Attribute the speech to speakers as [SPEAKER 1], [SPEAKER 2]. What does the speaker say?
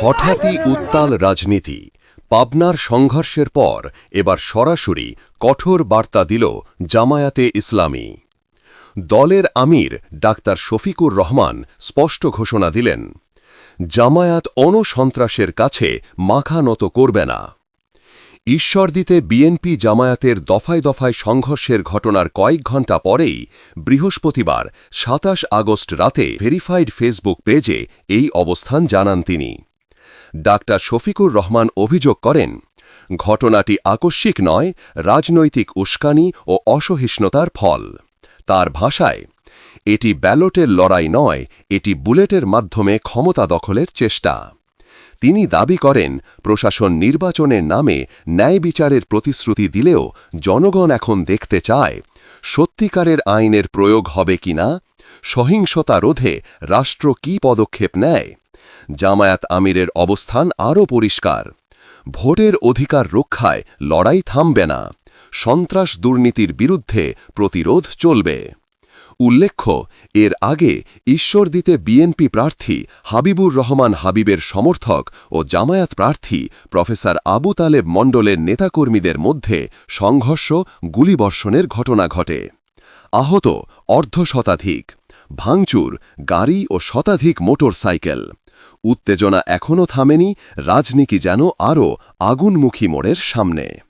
[SPEAKER 1] হঠাৎই উত্তাল রাজনীতি। পাবনার সংঘর্ষের পর এবার সরাসরি কঠোর বার্তা দিল জামায়াতে ইসলামী। দলের আমির ডাক্তার শফিকুর রহমান স্পষ্ট ঘোষণা দিলেন, জামায়াত অণসন্ত্রাসের কাছে মাখা নত করবে না। ঈশ্বরদীতে বিএনপি জামায়াতের দফায় দফায় সংঘর্ষের ঘটনার কয়েক ঘণ্টা পরেই বৃহস্পতিবার সাতাশ আগস্ট রাতে ভেরিফাইড ফেসবুক পেজে এই অবস্থান জানান তিনি। ডাক্তার শফিকুর রহমান অভিযোগ করেন, ঘটনাটি আকস্মিক নয়, রাজনৈতিক উস্কানি ও অসহিষ্ণুতার ফল। তার ভাষায়, এটি ব্যালটের লড়াই নয়, এটি বুলেটের মাধ্যমে ক্ষমতা দখলের চেষ্টা। তিনি দাবি করেন, প্রশাসন নির্বাচনের নামে ন্যায় বিচারের প্রতিশ্রুতি দিলেও জনগণ এখন দেখতে চায়, সত্যিকারের আইনের প্রয়োগ হবে কিনা, সহিংসতা রোধে রাষ্ট্র কী পদক্ষেপ নেয় জামায়াত আমিরের অবস্থান আরও পরিষ্কার। ভোটের অধিকার রক্ষায় লড়াই থামবে না। সন্ত্রাস দুর্নীতির বিরুদ্ধে প্রতিরোধ চলবে। উল্লেখ্য, এর আগে ঈশ্বরদীতে বিএনপি প্রার্থী হাবিবুর রহমান হাবিবের সমর্থক ও জামায়াত প্রার্থী প্রফেসর আবু তালেব মণ্ডলের নেতাকর্মীদের মধ্যে সংঘর্ষ, গুলিবর্ষণের ঘটনা ঘটে। আহত অর্ধশতাধিক ভাঙচুর, গাড়ি ও শতাধিক মোটর সাইকেল উত্তেজনা এখনও থামেনি রাজনীতি যেন আরও আগুনমুখী মোড়ের সামনে।